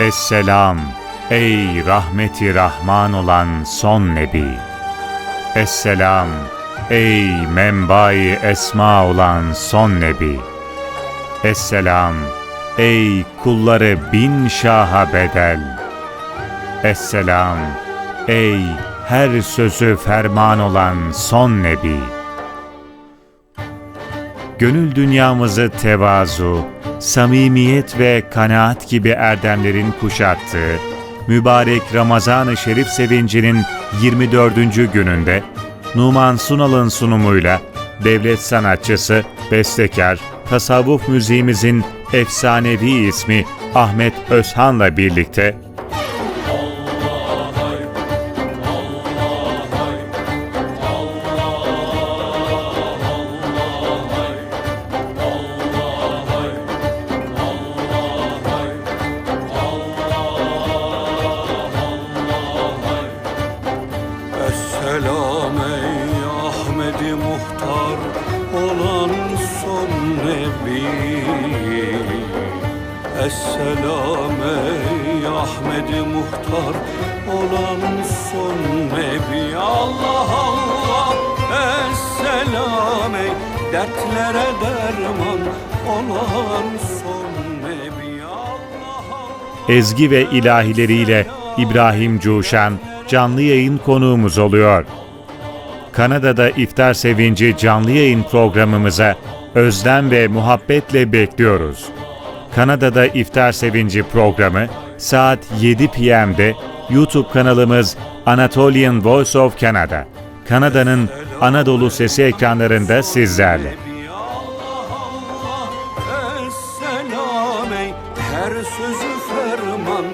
Esselam ey rahmeti rahman olan son nebi. Esselam ey menbai esma olan son nebi. Esselam ey kulları bin şaha bedel. Esselam ey her sözü ferman olan son nebi. Gönül dünyamızı tevazu, samimiyet ve kanaat gibi erdemlerin kuşattığı, mübarek Ramazan-ı Şerif sevincinin 24. gününde Numan Sunal'ın sunumuyla devlet sanatçısı, bestekar, tasavvuf müziğimizin efsanevi ismi Ahmet Özhan'la birlikte Esselam ey Ahmedi Muhtar olan son nebi. Esselam ey Ahmedi Muhtar olan son nebi. Allah Allah Esselam ey dertlere derman olan son nebi. Allah Allah ezgi ve ilahileriyle İbrahim Cuşan canlı yayın konuğumuz oluyor. Kanada'da iftar sevinci canlı yayın programımıza özlem ve muhabbetle bekliyoruz. Kanada'da iftar sevinci programı saat 7 p.m.'de YouTube kanalımız Anatolian Voice of Canada. Kanada'nın Anadolu Sesi ekranlarında sizlerle. Her sözü ferman